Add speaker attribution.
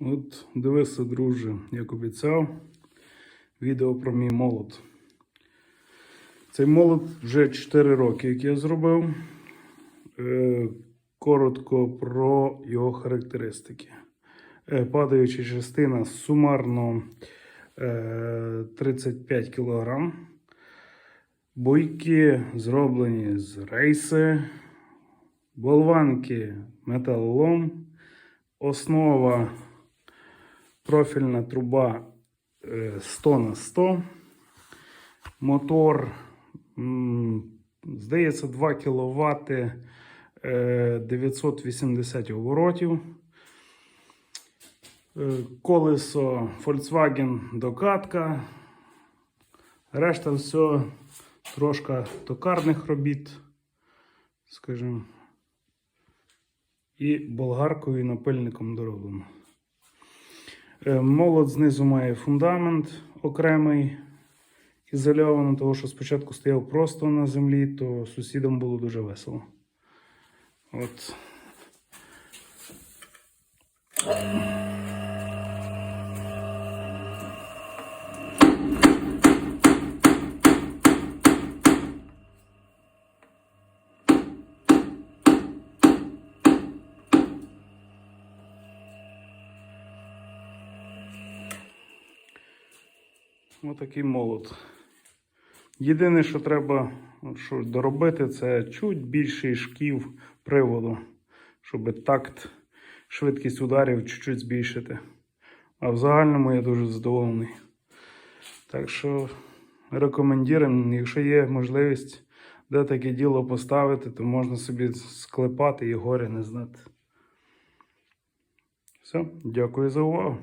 Speaker 1: От дивися, друже, як обіцяв, відео про мій молот. Цей молот вже 4 роки, як я зробив. Е, коротко про його характеристики. Е, падаюча частина сумарно е, 35 кг. Бойки зроблені з рейси, болванки металолом, основа профільна труба е, 100 на 100, мотор, здається, 2 кВт 980 оборотів. Е, Колесо Volkswagen докатка. Решта все трошки токарних робіт, скажімо, і болгаркою і напильником дороблено. Е, Молот знизу має фундамент окремий, ізольований, того що спочатку стояв просто на землі, то сусідам було дуже весело. От. Отакий молот. Єдине, що треба що доробити, це чуть більший шків приводу, щоб такт, швидкість ударів чуть-чуть збільшити. А в загальному я дуже задоволений. Так що рекомендуємо, якщо є можливість де таке діло поставити, то можна собі склепати і горя не знати. Все, дякую за увагу.